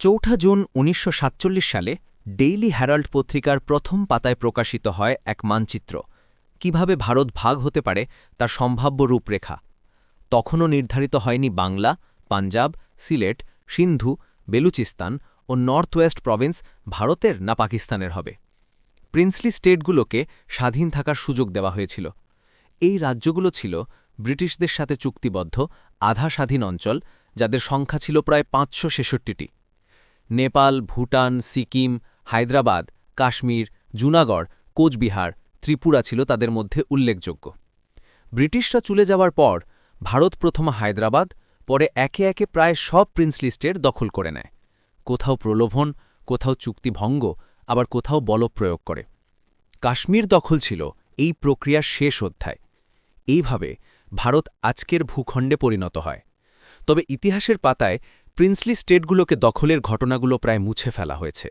চৌঠা জুন উনিশশো সাতচল্লিশ সালে ডেইলি হ্যারাল্ড পত্রিকার প্রথম পাতায় প্রকাশিত হয় এক মানচিত্র। কীভাবে ভারত ভাগ হতে পারে তার সম্ভাব্য রূপরেখা। তখনও নির্ধারিত হয়নি বাংলা, পাঞ্জাব, সিলেট, সিন্ধু, বেলুচিস্তান ও নর্থ ওয়েস্ট প্রভিন্স ভারতের না পাকিস্তানের হবে। প্রিন্সলি স্টেটগুলোকে স্বাধীন থাকার সুযোগ দেওয়া হয়েছিল। এই রাজ্যগুলো ছিল ব্রিটিশদের সাথে চুক্তিবদ্ধ, আধা স্বাধীন অঞ্চল, যাদের সংখ্যা ছিল প্রায় পাঁচশো ছেষট্টিটি। নেপাল, ভুটান, সিকিম, হায়দ্রাবাদ, কাশ্মীর, জুনাগড়, কোচবিহার, ত্রিপুরা ছিল তাদের মধ্যে উল্লেখযোগ্য। ব্রিটিশরা চলে যাওয়ার পর, ভারত প্রথম হায়দ্রাবাদ, পরে একে একে প্রায় সব প্রিন্সলিস্টের দখল করে নেয়। কোথাও প্রলোভন, কোথাও চুক্তিভঙ্গ, আবার কোথাও বলপ্রয়োগ করে। কাশ্মীর দখল ছিল এই প্রক্রিয়ার শেষ অধ্যায়। এইভাবে ভারত আজকের ভূখণ্ডে পরিণত হয়। তবে ইতিহাসের পাতায় প্রিন্সলি স্টেটগুলোকে দখলের ঘটনাগুলো প্রায় মুছে ফেলা হয়েছে।